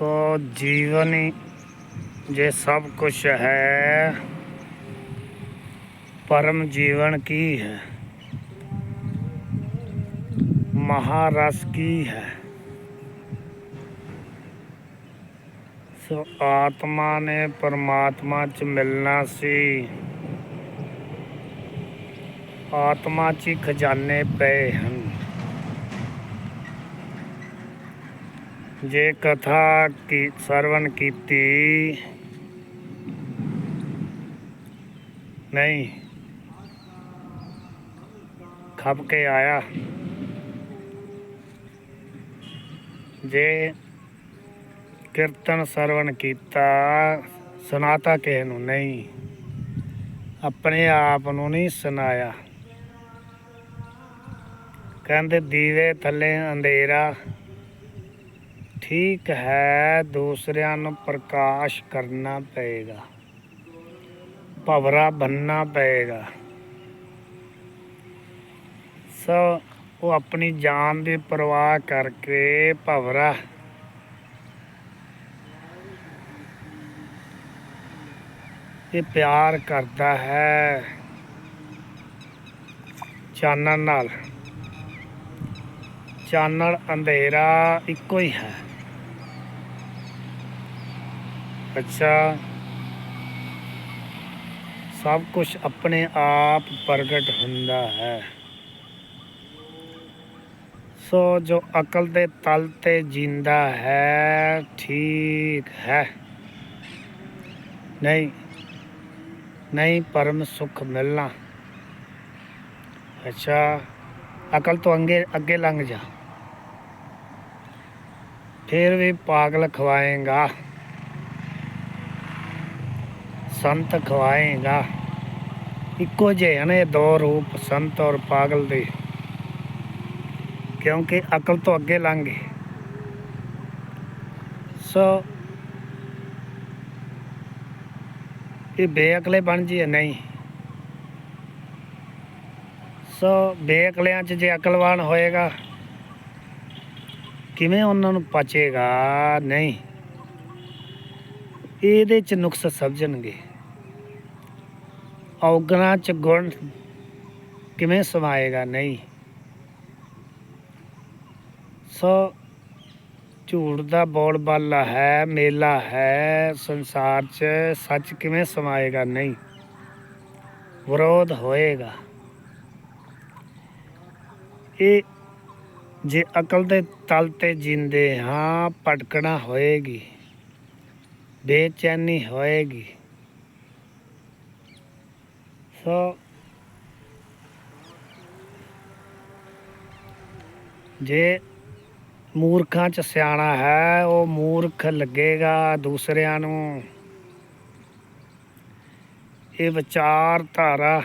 ਸੋ ਜੀਵਨ ਜੇ ਸਭ ਕੁਝ ਹੈ, ਪਰਮ ਜੀਵਨ ਕੀ ਹੈ? ਮਹਾਰਸ ਕੀ ਹੈ? ਸੋ ਆਤਮਾ ਨੇ ਪਰਮਾਤਮਾ ਚ ਮਿਲਣਾ ਸੀ। ਆਤਮਾ ਚ ਹੀ ਖਜ਼ਾਨੇ ਪਏ ਹਨ। ਜੇ ਕਥਾ ਕੀ ਸਰਵਨ ਕੀਤੀ। ਨਹੀਂ। ਖੱਪ ਕੇ ਆਇਆ। ਜੇ ਕੀਰਤਨ ਸਰਵਨ ਕੀਤਾ ਸੁਨਾਤਾ ਕਿਸੇ ਨੂੰ ਨਹੀਂ। ਆਪਣੇ ਆਪ ਨੂੰ ਨਹੀਂ ਸੁਨਾਇਆ ਕਹਿੰਦੇ ਦੀਵੇ ਥੱਲੇ ਅੰਧੇਰਾ। ਠੀਕ ਹੈ, ਦੂਸਰਿਆਂ ਨੂੰ ਪ੍ਰਕਾਸ਼ ਕਰਨਾ ਪਏਗਾ। ਭਵਰਾ ਬੰਨਣਾ ਪਏਗਾ। ਸੋ ਉਹ ਆਪਣੀ ਜਾਨ ਦੀ ਪਰਵਾਹ ਕਰਕੇ ਭਵਰਾ ਇਹ ਪਿਆਰ ਕਰਦਾ ਹੈ। ਚਾਨਣ ਨਾਲ। ਚਾਨਣ ਅੰਧੇਰਾ ਇੱਕੋ ਹੀ ਹੈ। ਅੱਛਾ। ਸਭ ਕੁਝ ਆਪਣੇ ਆਪ ਪ੍ਰਗਟ ਹੁੰਦਾ ਹੈ। ਸੋ ਜੋ ਅਕਲ ਦੇ ਤਲ ਤੇ ਜਿੰਦਾ ਹੈ, ਠੀਕ ਹੈ। ਨਹੀਂ ਨਹੀਂ ਪਰਮ ਸੁਖ ਮਿਲਣਾ। ਅੱਛਾ, ਅਕਲ ਤੋਂ ਅੱਗੇ ਅੱਗੇ ਲੰਘ ਜਾ। ਫਿਰ ਵੀ ਪਾਗਲ ਖਵਾਏਗਾ। ਸੰਤ ਖਵਾਏਗਾ ਇੱਕੋ ਜਿਹੇ ਹਨ ਇਹ ਦੋ ਰੂਪ ਸੰਤ ਔਰ ਪਾਗਲ ਦੇ। ਕਿਉਂਕਿ ਅਕਲ ਤੋਂ ਅੱਗੇ ਲੰਘ। ਗਏ ਸੋ ਇਹ ਬੇਅਕਲੇ ਬਣ ਜੀ ਨਹੀਂ। ਸੋ ਬੇਅਕਲਿਆਂ 'ਚ ਜੇ ਅਕਲਵਾਨ ਹੋਏਗਾ, ਕਿਵੇਂ ਉਹਨਾਂ ਨੂੰ ਪਚੇਗਾ? ਨਹੀਂ। ਇਹਦੇ 'ਚ ਨੁਕਸ ਸਮਝਣਗੇ। ਔਗਣਾ 'ਚ ਗੁਣ ਕਿਵੇਂ ਸਮਾਏਗਾ ਨਹੀਂ? ਸੋ ਝੂਠ ਦਾ ਬੋਲ ਬਾਲਾ ਹੈ, ਮੇਲਾ ਹੈ, ਸੰਸਾਰ 'ਚ ਸੱਚ ਕਿਵੇਂ ਸਮਾਏਗਾ ਨਹੀਂ? ਵਿਰੋਧ ਹੋਏਗਾ। ਇਹ ਜੇ ਅਕਲ ਦੇ ਤਲ ਤੇ ਜਿੰਦੇ ਹਾਂ, ਭਟਕਣਾ ਹੋਏਗੀ, ਬੇਚੈਨੀ ਹੋਏਗੀ। ਸੋ ਜੇ ਮੂਰਖਾਂ ਚ ਸਿਆਣਾ ਹੈ, ਉਹ ਮੂਰਖ ਲੱਗੇਗਾ ਦੂਸਰਿਆਂ ਨੂੰ। ਇਹ ਵਿਚਾਰ ਧਾਰਾ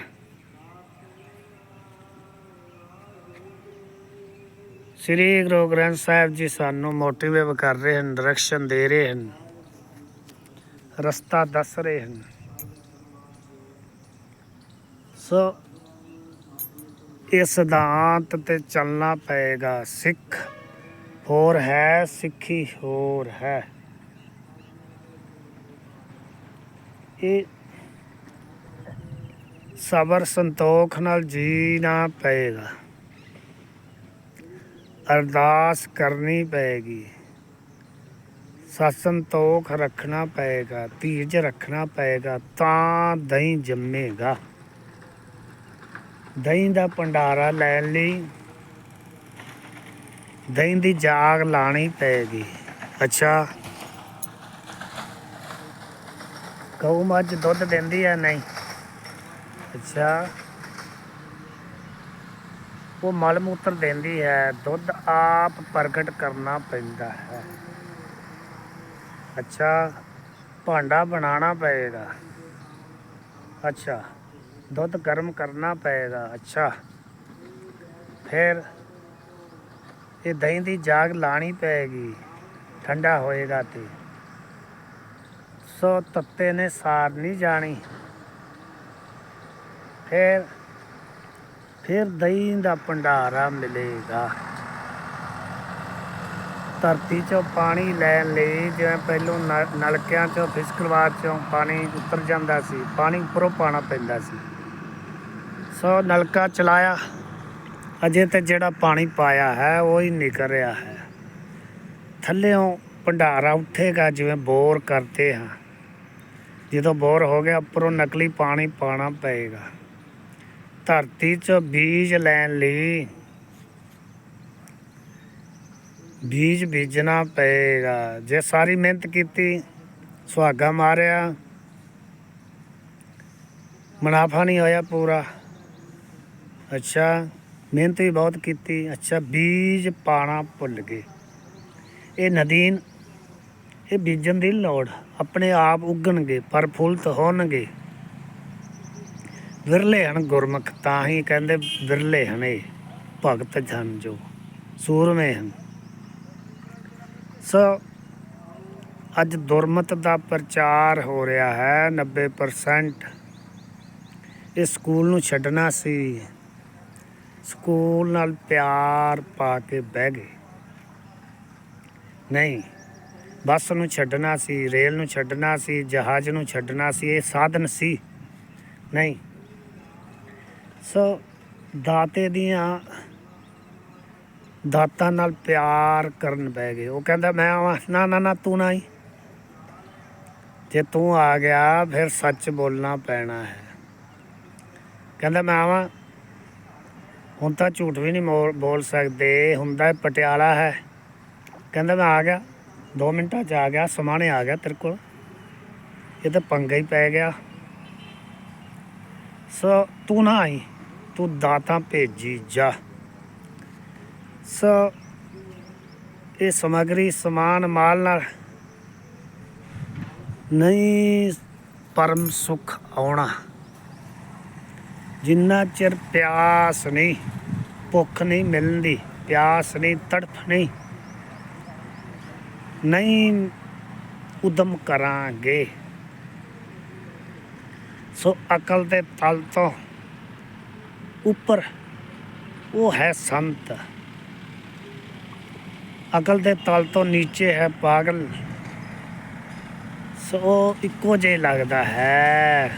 ਸ੍ਰੀ ਗੁਰੂ ਗ੍ਰੰਥ ਸਾਹਿਬ ਜੀ ਸਾਨੂੰ ਮੋਟੀਵੇਟ ਕਰ ਰਹੇ ਹਨ ਡਾਇਰੈਕਸ਼ਨ ਦੇ ਰਹੇ ਹਨ, ਰਸਤਾ ਦੱਸ ਰਹੇ ਹਨ। ਸੋ ਇਹ ਸਿਧਾਂਤ ਤੇ ਚੱਲਣਾ ਪਏਗਾ ਸਿੱਖ। ਹੋਰ ਹੈ ਸਿੱਖੀ, ਹੋਰ ਹੈ। ਇਹ ਸਬਰ ਸੰਤੋਖ ਨਾਲ ਜੀਣਾ ਪਏਗਾ। ਅਰਦਾਸ ਕਰਨੀ ਪਏਗੀ। ਸਤ ਸੰਤੋਖ ਰੱਖਣਾ ਪਏਗਾ, ਧੀਰਜ ਰੱਖਣਾ ਪਏਗਾ, ਤਾਂ ਦਹੀਂ ਜੰਮੇਗਾ। ਦਹੀਂ ਦਾ ਭੰਡਾਰਾ ਲੈਣ ਲਈ ਦਹੀਂ ਦੀ ਜਾਗ ਲਾਣੀ ਪਏਗੀ ਅੱਛਾ। ਗਊ ਮੱਝ ਦੁੱਧ ਦਿੰਦੀ ਹੈ ਨਹੀਂ? ਅੱਛਾ। ਉਹ ਮਲ ਮੂਤਰ ਦਿੰਦੀ ਹੈ। ਦੁੱਧ ਆਪ ਪ੍ਰਗਟ ਕਰਨਾ ਪੈਂਦਾ ਹੈ। ਅੱਛਾ। ਭਾਂਡਾ ਬਣਾਉਣਾ ਪਏਗਾ। ਅੱਛਾ। ਦੁੱਧ ਗਰਮ ਕਰਨਾ ਪਏਗਾ, ਅੱਛਾ। ਫਿਰ ਇਹ ਦਹੀਂ ਦੀ ਜਾਗ ਲਾਣੀ ਪਏਗੀ, ਠੰਡਾ ਹੋਏਗਾ ਤੇ। ਸੋ ਤੱਤੇ ਨੇ ਸਾਰ ਨਹੀਂ ਜਾਣੀ। ਫਿਰ ਫਿਰ ਦਹੀਂ ਦਾ ਭੰਡਾਰਾ ਮਿਲੇਗਾ। ਧਰਤੀ 'ਚੋਂ ਪਾਣੀ ਲੈਣ ਲਈ ਜਿਵੇਂ ਪਹਿਲੋਂ ਨ- ਨਲਕਿਆਂ 'ਚੋਂ ਫਿਸਕਲਵਾਰ 'ਚੋਂ ਪਾਣੀ ਉੱਤਰ ਜਾਂਦਾ ਸੀ, ਪਾਣੀ ਉੱਪਰੋਂ ਪਾਣਾ ਪੈਂਦਾ ਸੀ। ਸੋ ਨਲਕਾ ਚਲਾਇਆ। ਅਜੇ ਤੇ ਜਿਹੜਾ ਪਾਣੀ ਪਾਇਆ ਹੈ, ਉਹ ਹੀ ਨਿਕਲ ਰਿਹਾ ਹੈ। ਥੱਲਿਓਂ ਭੰਡਾਰਾ ਉੱਠੇਗਾ ਜਿਵੇਂ ਬੋਰ ਕਰਦੇ ਹਾਂ। ਜਦੋਂ ਬੋਰ ਹੋ ਗਿਆ, ਉੱਪਰੋਂ ਨਕਲੀ ਪਾਣੀ ਪਾਣਾ ਪਏਗਾ। ਧਰਤੀ 'ਚ ਬੀਜ ਲੈਣ ਲਈ ਬੀਜ ਬੀਜਣਾ ਪਏਗਾ। ਜੇ ਸਾਰੀ ਮਿਹਨਤ ਕੀਤੀ, ਸੁਹਾਗਾ ਮਾਰਿਆ, ਮੁਨਾਫਾ ਨਹੀਂ ਹੋਇਆ ਪੂਰਾ। ਅੱਛਾ, ਮਿਹਨਤ ਵੀ ਬਹੁਤ ਕੀਤੀ। ਅੱਛਾ, ਬੀਜ ਪਾਣਾ ਭੁੱਲ ਗਏ। ਇਹ ਨਦੀਨ, ਇਹ ਬੀਜਣ ਦੀ ਲੋੜ ਆਪਣੇ ਆਪ ਉੱਗਣਗੇ, ਪਰ ਫੁੱਲਤ ਹੋਣਗੇ। ਵਿਰਲੇ ਹਨ ਗੁਰਮੁਖ, ਤਾਂ ਹੀ ਕਹਿੰਦੇ ਵਿਰਲੇ ਹਨ ਇਹ। ਭਗਤ ਜਨ ਜੋ ਸੂਰਮੇ ਹਨ। ਸੋ, ਅੱਜ ਦੁਰਮਤ ਦਾ ਪ੍ਰਚਾਰ ਹੋ ਰਿਹਾ ਹੈ। 90% ਇਹ ਸਕੂਲ ਨੂੰ ਛੱਡਣਾ ਸੀ। ਸਕੂਲ ਨਾਲ ਪਿਆਰ ਪਾ ਕੇ ਬਹਿ ਗਏ। ਨਹੀਂ, ਬੱਸ ਨੂੰ ਛੱਡਣਾ ਸੀ, ਰੇਲ ਨੂੰ ਛੱਡਣਾ ਸੀ, ਜਹਾਜ਼ ਨੂੰ ਛੱਡਣਾ ਸੀ, ਇਹ ਸਾਧਨ ਸੀ। ਨਹੀਂ। ਸੋ ਦਾਤੇ ਦੀਆਂ ਦਾਤਾਂ ਨਾਲ ਪਿਆਰ ਕਰਨ ਬਹਿ ਗਏ। ਉਹ ਕਹਿੰਦਾ, ਮੈਂ ਆਵਾਂ। ਨਾ ਨਾ ਨਾ, ਤੂੰ ਨਾ ਹੀ ਜੇ ਤੂੰ ਆ ਗਿਆ, ਫਿਰ ਸੱਚ ਬੋਲਣਾ ਪੈਣਾ ਹੈ। ਕਹਿੰਦਾ, ਮੈਂ ਆਵਾਂ। ਹੁਣ ਤਾਂ ਝੂਠ ਵੀ ਨਹੀਂ ਮੋਲ- ਬੋਲ ਸਕਦੇ, ਹੁੰਦਾ ਪਟਿਆਲਾ ਹੈ। ਕਹਿੰਦਾ ਮੈਂ ਆ ਗਿਆ 2 ਮਿੰਟਾਂ ਚ ਆ ਗਿਆ ਸਮਾਣੇ ਆ ਗਿਆ ਤੇਰੇ ਕੋਲ। ਇਹ ਤਾਂ ਪੰਗਾ ਹੀ ਪੈ ਗਿਆ। ਸੋ ਤੂੰ ਨਾ ਆਈ, ਤੂੰ ਦਾਤਾ ਭੇਜੀ ਜਾ। ਸੋ ਇਹ ਸਮਗਰੀ ਸਮਾਨ ਮਾਲ ਨਾਲ ਨਹੀਂ ਪਰਮ ਸੁਖ ਆਉਣਾ। ਜਿੰਨਾ ਚਿਰ ਪਿਆਸ ਨਹੀਂ, ਭੁੱਖ ਨਹੀਂ ਮਿਲਦੀ, ਪਿਆਸ ਨਹੀਂ, ਤੜਫ ਨਹੀਂ ਨਹੀਂ ਉਦਮ ਕਰਾਂਗੇ। ਸੋ ਅਕਲ ਦੇ ਤਲ ਤੋਂ ਉੱਪਰ ਉਹ ਹੈ ਸੰਤ। ਅਕਲ ਦੇ ਤਲ ਤੋਂ ਨੀਚੇ ਹੈ ਪਾਗਲ। ਸੋ ਉਹ ਇੱਕੋ ਜਿਹਾ ਲੱਗਦਾ ਹੈ।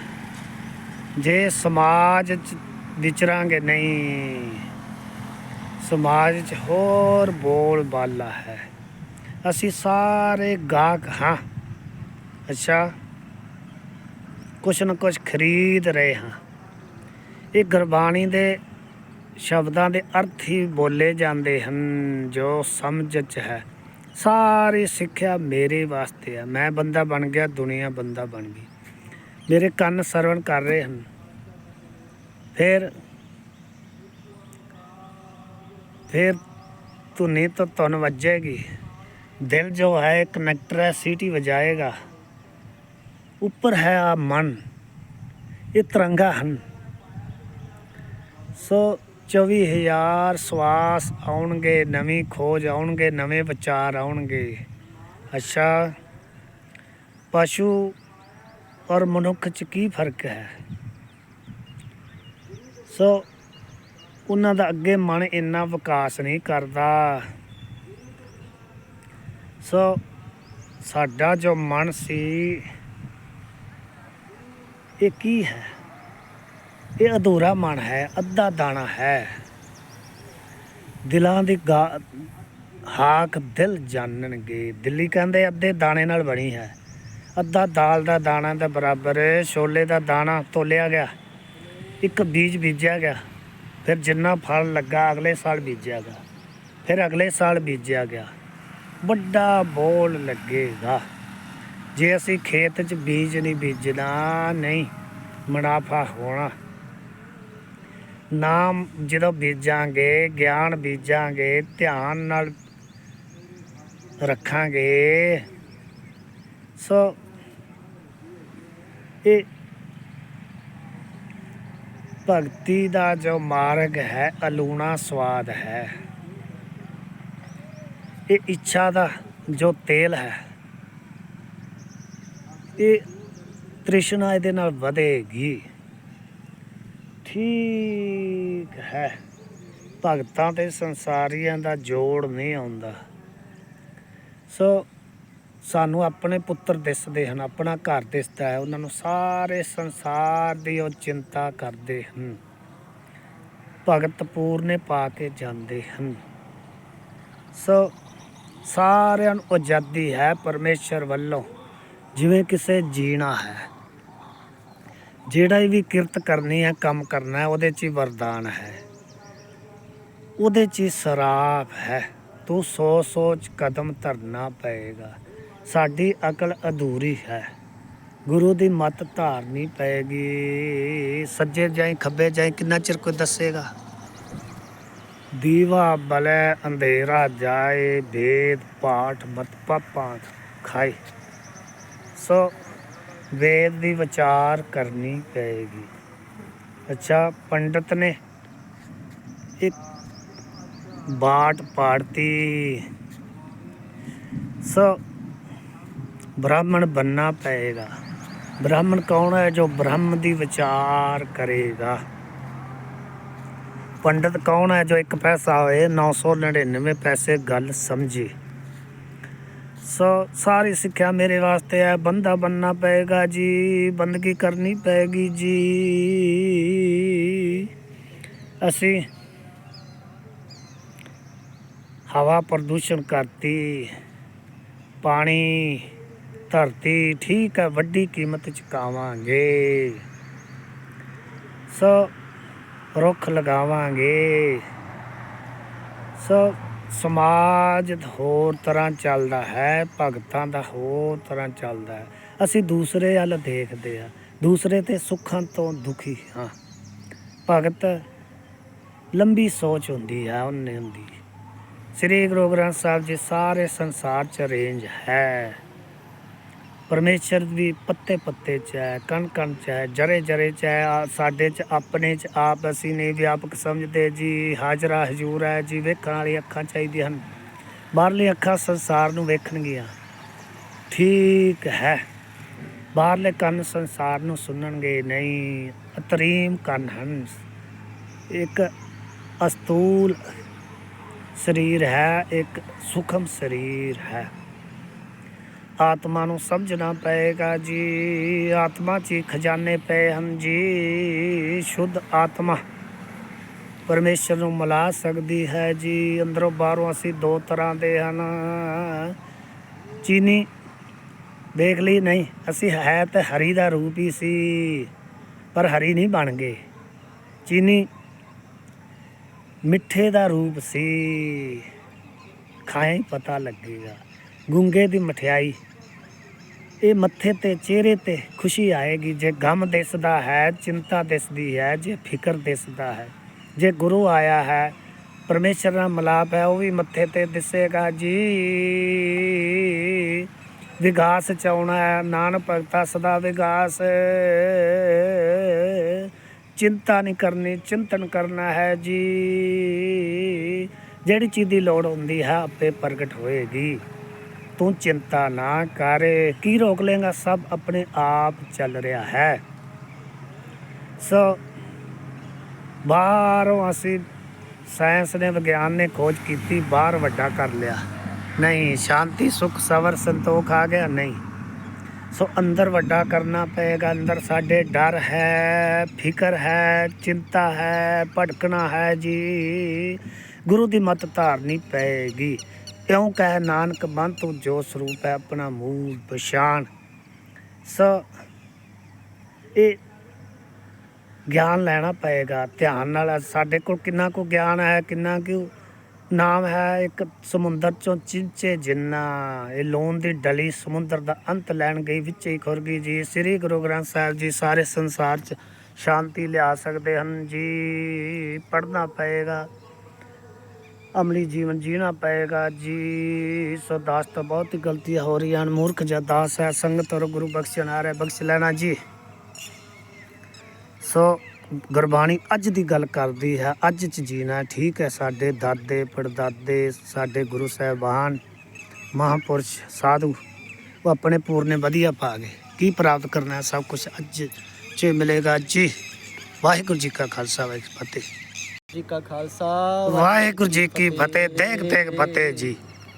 ਜੇ ਸਮਾਜ ਚ ਵਿਚਰਾਂਗੇ ਨਹੀਂ, ਸਮਾਜ ਚ ਹੋਰ ਬੋਲ ਬਾਲਾ ਹੈ। ਅਸੀਂ ਸਾਰੇ ਗਾਹਕ ਹਾਂ। ਅੱਛਾ, ਕੁਛ ਨਾ ਕੁਛ ਖਰੀਦ ਰਹੇ ਹਾਂ। ਇਹ ਗੁਰਬਾਣੀ ਦੇ ਸ਼ਬਦਾਂ ਦੇ ਅਰਥ ਹੀ ਬੋਲੇ ਜਾਂਦੇ ਹਨ, ਜੋ ਸਮਝ ਚ ਹੈ। ਸਾਰੀ ਸਿੱਖਿਆ ਮੇਰੇ ਵਾਸਤੇ ਆ ਮੈਂ ਬੰਦਾ ਬਣ ਗਿਆ, ਦੁਨੀਆ ਬੰਦਾ ਬਣ ਗਈ। ਮੇਰੇ ਕੰਨ ਸਰਵਣ ਕਰ ਰਹੇ ਹਨ। ਫਿਰ ਫਿਰ ਧੁਨੀ ਤਾਂ ਧੁਨ ਵੱਜੇਗੀ। ਦਿਲ ਜੋ ਹੈ ਕਨੈਕਟਰ ਹੈ, ਸੀਟੀ ਵਜਾਏਗਾ। ਉੱਪਰ ਹੈ ਆ ਮਨ, ਇਹ ਤਰੰਗਾ ਹਨ। ਸੋ 24000 ਸਵਾਸ ਆਉਣਗੇ, ਨਵੀਂ ਖੋਜ ਆਉਣਗੇ, ਨਵੇਂ ਵਿਚਾਰ ਆਉਣਗੇ। ਅੱਛਾ, ਪਸ਼ੂ ਔਰ ਮਨੁੱਖ ਚ ਕੀ ਫ਼ਰਕ ਹੈ? ਸੋ, ਉਹਨਾਂ ਦਾ ਅੱਗੇ ਮਨ ਇੰਨਾ ਵਿਕਾਸ ਨਹੀਂ ਕਰਦਾ। ਸੋ, ਸਾਡਾ ਜੋ ਮਨ ਸੀ, ਇਹ ਕੀ ਹੈ? ਇਹ ਅਧੂਰਾ ਮਨ ਹੈ, ਅੱਧਾ ਦਾਣਾ ਹੈ। ਦਿਲਾਂ ਦੀ ਗਾ- ਹਾਕ ਦਿਲ ਜਾਣਨਗੇ। ਦਿੱਲੀ ਕਹਿੰਦੇ ਅੱਧੇ ਦਾਣੇ ਨਾਲ ਬਣੀ ਹੈ। ਅੱਧਾ ਦਾਲ ਦਾ ਦਾਣਾ ਦੇ ਬਰਾਬਰ ਛੋਲੇ ਦਾ ਦਾਣਾ ਤੋਲਿਆ ਗਿਆ, ਇੱਕ ਬੀਜ ਬੀਜਿਆ ਗਿਆ, ਫਿਰ ਜਿੰਨਾ ਫਲ ਲੱਗਾ ਅਗਲੇ ਸਾਲ ਬੀਜਿਆ ਗਿਆ, ਫਿਰ ਅਗਲੇ ਸਾਲ ਬੀਜਿਆ ਗਿਆ, ਵੱਡਾ ਬੋਲ ਲੱਗੇਗਾ। ਜੇ ਅਸੀਂ ਖੇਤ 'ਚ ਬੀਜ ਨਹੀਂ ਬੀਜਣਾ, ਨਹੀਂ ਮੁਨਾਫਾ ਹੋਣਾ। ਨਾਮ ਜਦੋਂ ਬੀਜਾਂਗੇ, ਗਿਆਨ ਬੀਜਾਂਗੇ, ਧਿਆਨ ਨਾਲ ਰੱਖਾਂਗੇ, ਸੋ ਇਹ ਭਗਤੀ ਦਾ ਜੋ ਮਾਰਗ ਹੈ, ਅਲੂਣਾ ਸਵਾਦ ਹੈ। ਇਹ ਇੱਛਾ ਦਾ ਜੋ ਤੇਲ ਹੈ, ਇਹ ਤ੍ਰਿਸ਼ਨਾ ਇਹਦੇ ਨਾਲ ਵਧੇਗੀ। ਠੀਕ ਹੈ। ਭਗਤਾਂ ਤੇ ਸੰਸਾਰੀਆਂ ਦਾ ਜੋੜ ਨਹੀਂ ਆਉਂਦਾ। ਸੋ ਸਾਨੂੰ ਆਪਣੇ ਪੁੱਤਰ ਦਿਸਦੇ ਹਨ, ਆਪਣਾ ਘਰ ਦਿਸਦਾ ਹੈ। ਉਹਨਾਂ ਨੂੰ ਸਾਰੇ ਸੰਸਾਰ ਦੀ ਉਹ ਚਿੰਤਾ ਕਰਦੇ ਹਨ। ਭਗਤ ਪੂਰਨੇ ਪਾ ਕੇ ਜਾਂਦੇ ਹਨ। ਸੋ, ਸਾਰਿਆਂ ਨੂੰ ਆਜ਼ਾਦੀ ਹੈ ਪਰਮੇਸ਼ਰ ਵੱਲੋਂ। ਜਿਵੇਂ ਕਿਸੇ ਜੀਣਾ ਹੈ। ਜਿਹੜਾ ਵੀ ਕਿਰਤ ਕਰਨੀ ਹੈ, ਕੰਮ ਕਰਨਾ ਹੈ, ਉਹਦੇ 'ਚ ਹੀ ਵਰਦਾਨ ਹੈ। ਉਹਦੇ 'ਚ ਹੀ ਸਰਾਪ ਹੈ। ਤੂੰ ਸੋਚ ਸੋਚ ਕਦਮ ਧਰਨਾ ਪਏਗਾ। ਸਾਡੀ ਅਕਲ ਅਧੂਰੀ ਹੈ। ਗੁਰੂ ਦੀ ਮੱਤ ਧਾਰਨੀ ਪਏਗੀ ਸੱਜੇ ਜਾਈ, ਖੱਬੇ ਜਾਈ, ਕਿੰਨਾ ਚਿਰ ਕੋਈ ਦੱਸੇਗਾ? ਦੀਵਾ ਬਲੇ, ਅੰਧੇਰਾ ਜਾਏ, ਵੇਦ ਪਾਠ ਮਤ ਪਾਪਾਂ ਖਾਏ। ਸੋ ਵੇਦ ਦੀ ਵਿਚਾਰ ਕਰਨੀ ਪਏਗੀ ਅੱਛਾ, ਪੰਡਤ ਨੇ ਇੱਕ ਬਾਟ ਪਾੜਤੀ। ਸੋ ਬ੍ਰਾਹਮਣ ਬੰਨਾ ਪਏਗਾ। ਬ੍ਰਾਹਮਣ ਕੌਣ ਹੈ ਜੋ ਬ੍ਰਹਮ ਦੀ ਵਿਚਾਰ ਕਰੇਗਾ? ਪੰਡਤ ਕੌਣ ਹੈ ਜੋ ਇੱਕ ਪੈਸਾ ਹੋਏ 999 ਪੈਸੇ ਗੱਲ ਸਮਝੇ। ਸੋ ਸਾਰੀ ਸਿੱਖਿਆ ਮੇਰੇ ਵਾਸਤੇ ਹੈ, ਬੰਦਾ ਬੰਨਾ ਪਏਗਾ ਜੀ, ਬੰਦਗੀ ਕਰਨੀ ਪਏਗੀ ਜੀ। ਅਸੀਂ ਹਵਾ ਪ੍ਰਦੂਸ਼ਣ ਕਰਤੀ, ਪਾਣੀ ਧਰਤੀ ਠੀਕ ਹੈ ਵੱਡੀ ਕੀਮਤ ਚੁਕਾਵਾਂਗੇ ਸੋ ਰੁੱਖ ਲਗਾਵਾਂਗੇ। ਸੋ ਸਮਾਜ ਹੋਰ ਤਰ੍ਹਾਂ ਚੱਲਦਾ ਹੈ, ਭਗਤਾਂ ਦਾ ਹੋਰ ਤਰ੍ਹਾਂ ਚੱਲਦਾ ਹੈ। ਅਸੀਂ ਦੂਸਰੇ ਵੱਲ ਦੇਖਦੇ ਆ ਦੂਸਰੇ ਤੇ ਸੁੱਖਾਂ ਤੋਂ ਦੁਖੀ ਹਾਂ। ਭਗਤ ਲੰਬੀ ਸੋਚ ਹੁੰਦੀ ਹੈ, ਉਹਨੇ ਹੁੰਦੀ। ਸ੍ਰੀ ਗੁਰੂ ਗ੍ਰੰਥ ਸਾਹਿਬ ਜੀ, ਸਾਰੇ ਸੰਸਾਰ ਚ ਰੇਂਜ ਹੈ। ਪਰਮੇਸ਼ਰ ਵੀ ਪੱਤੇ ਪੱਤੇ ਚ ਹੈ, ਕਣ ਕਣ ਚ ਹੈ, ਜਰੇ ਜਰੇ ਚ ਹੈ ਸਾਡੇ ਚ, ਆਪਣੇ ਚ, ਆਪ ਅਸੀਂ ਨਹੀਂ ਵਿਆਪਕ ਸਮਝਦੇ। ਜੀ ਹਾਜ਼ਰਾ ਹਜ਼ੂਰ ਹੈ, ਜੀ ਵੇਖਣ ਵਾਲੀ ਅੱਖਾਂ ਚਾਹੀਦੀਆਂ ਹਨ। ਬਾਹਰਲੀ ਅੱਖਾਂ ਸੰਸਾਰ ਨੂੰ ਵੇਖਣਗੀਆਂ। ਠੀਕ ਹੈ। ਬਾਹਰਲੇ ਕੰਨ ਸੰਸਾਰ ਨੂੰ ਸੁਣਨਗੇ, ਨਹੀਂ, ਅਤਰੀਮ ਕੰਨ ਹਨ। ਇੱਕ ਅਸਤੂਲ ਸਰੀਰ ਹੈ, ਇੱਕ ਸੁਖਮ ਸਰੀਰ ਹੈ। ਆਤਮਾ ਨੂੰ ਸਮਝਣਾ ਪਏਗਾ ਜੀ। ਆਤਮਾ 'ਚ ਹੀ ਖਜ਼ਾਨੇ ਪਏ ਹਨ ਜੀ। ਸ਼ੁੱਧ ਆਤਮਾ ਪਰਮੇਸ਼ਰ ਨੂੰ ਮਿਲਾ ਸਕਦੀ ਹੈ ਜੀ। ਅੰਦਰੋਂ ਬਾਹਰੋਂ ਅਸੀਂ ਦੋ ਤਰ੍ਹਾਂ ਦੇ ਹਨ। ਚੀਨੀ ਦੇਖ ਲਈ, ਨਹੀਂ, ਅਸੀਂ ਹੈ ਤੇ ਹਰੀ ਦਾ ਰੂਪ ਹੀ ਸੀ, ਪਰ ਹਰੀ ਨਹੀਂ ਬਣ ਗਏ। ਚੀਨੀ ਮਿੱਠੇ ਦਾ ਰੂਪ ਸੀ। ਖਾਏ ਹੀ ਪਤਾ ਲੱਗੇਗਾ। ਗੁੰਗੇ ਦੀ ਮਠਿਆਈ ਇਹ ਮੱਥੇ ਤੇ ਚਿਹਰੇ ਤੇ ਖੁਸ਼ੀ ਆਏਗੀ, ਜੇ ਗਮ ਦਿਸਦਾ ਹੈ, ਚਿੰਤਾ ਦਿਸਦੀ ਹੈ, ਜੇ ਫਿਕਰ ਦਿਸਦਾ ਹੈ, ਜੇ ਗੁਰੂ ਆਇਆ ਹੈ, ਪਰਮੇਸ਼ਰ ਨਾਲ ਮਿਲਾਪ ਹੈ, ਉਹ ਵੀ ਮੱਥੇ ਤੇ ਦਿਸੇਗਾ, ਜੀ। ਵਿਗਾਸ ਚਾਉਣਾ ਹੈ, ਨਾਨਕ ਭਗਤਾ ਸਦਾ ਵਿਗਾਸ। ਚਿੰਤਾ ਨਹੀਂ ਕਰਨੀ, ਚਿੰਤਨ ਕਰਨਾ ਹੈ, ਜੀ। ਜਿਹੜੀ ਚੀਜ਼ ਦੀ ਲੋੜ ਹੁੰਦੀ ਹੈ, ਆਪੇ ਪ੍ਰਗਟ ਹੋਏਗੀ। ਤੂੰ ਚਿੰਤਾ ਨਾ ਕਰ। ਕੀ ਰੋਕ ਲੇਗਾ ਸਭ ਆਪਣੇ ਆਪ ਚੱਲ ਰਿਹਾ ਹੈ। ਸੋ ਬਾਹਰੋਂ ਅਸੀਂ ਸਾਇੰਸ ਨੇ, ਵਿਗਿਆਨ ਨੇ ਖੋਜ ਕੀਤੀ, ਬਾਹਰ ਵੱਡਾ ਕਰ ਲਿਆ। ਨਹੀਂ, ਸ਼ਾਂਤੀ, ਸੁਖ, ਸਬਰ, ਸੰਤੋਖ ਆ ਗਿਆ? ਨਹੀਂ। ਸੋ ਅੰਦਰ ਵੱਡਾ ਕਰਨਾ ਪਏਗਾ। ਅੰਦਰ ਸਾਡੇ ਡਰ ਹੈ, ਫਿਕਰ ਹੈ, ਚਿੰਤਾ ਹੈ, ਭਟਕਣਾ ਹੈ ਜੀ। ਗੁਰੂ ਦੀ ਮਤ ਧਾਰਨੀ ਪਏਗੀ। ਇਉਂ ਕਹਿ ਨਾਨਕ ਮਨ ਤੂੰ ਜੋ ਸਰੂਪ ਹੈ ਆਪਣਾ ਮੂਲ ਪਛਾਣ। ਸੋ, ਇਹ ਗਿਆਨ ਲੈਣਾ ਪਏਗਾ, ਧਿਆਨ ਨਾਲ। ਸਾਡੇ ਕੋਲ ਕਿੰਨਾ ਕੁ ਗਿਆਨ ਹੈ, ਕਿੰਨਾ ਕੁ ਨਾਮ ਹੈ, ਇੱਕ ਸਮੁੰਦਰ ਚੋਂ ਚਿੰਚੇ ਜਿੰਨਾ। ਇਹ ਲੋਨ ਦੀ ਡਲੀ ਸਮੁੰਦਰ ਦਾ ਅੰਤ ਲੈਣ ਗਈ, ਵਿੱਚ ਹੀ ਖੁਰ ਗਈ ਜੀ। ਸ੍ਰੀ ਗੁਰੂ ਗ੍ਰੰਥ ਸਾਹਿਬ ਜੀ ਸਾਰੇ ਸੰਸਾਰ 'ਚ ਸ਼ਾਂਤੀ ਲਿਆ ਸਕਦੇ ਹਨ ਜੀ। ਪੜ੍ਹਨਾ ਪਏਗਾ। ਅਮਲੀ ਜੀਵਨ ਜੀਣਾ ਪਏਗਾ। ਜੀ, ਸੋ ਦਾਸ ਤੋਂ ਬਹੁਤ ਹੀ ਗਲਤੀਆਂ ਹੋ ਰਹੀਆਂ ਹਨ ਮੂਰਖ ਜਾਂ ਦਾਸ ਹੈ, ਸੰਗਤ ਔਰ ਗੁਰੂ ਬਖਸ਼ਣ ਆ ਰਿਹਾ ਬਖਸ਼ ਲੈਣਾ ਜੀ। ਸੋ ਗੁਰਬਾਣੀ ਅੱਜ ਦੀ ਗੱਲ ਕਰਦੀ ਹੈ। ਅੱਜ ਚ ਜੀਣਾ ਠੀਕ ਹੈ, ਸਾਡੇ ਦਾਦੇ, ਪੜਦਾਦੇ, ਸਾਡੇ ਗੁਰੂ ਸਾਹਿਬਾਨ, ਮਹਾਪੁਰਸ਼, ਸਾਧੂ, ਉਹ ਆਪਣੇ ਪੂਰਨੇ ਵਧੀਆ ਪਾ ਗਏ। ਕੀ ਪ੍ਰਾਪਤ ਕਰਨਾ ਸਭ ਕੁਝ ਅੱਜ ਚ ਮਿਲੇਗਾ। ਜੀ, ਵਾਹਿਗੁਰੂ ਜੀ ਕਾ ਖਾਲਸਾ, ਵਾਹਿਗੁਰੂ ਫਤਿਹ। ਜੀ ਕਾ ਖਾਲਸਾ ਵਾਹਿਗੁਰੂ ਜੀ ਕੀ ਫਤਿਹ ਦੇਖ ਦੇਖ ਫਤਿਹ ਜੀ।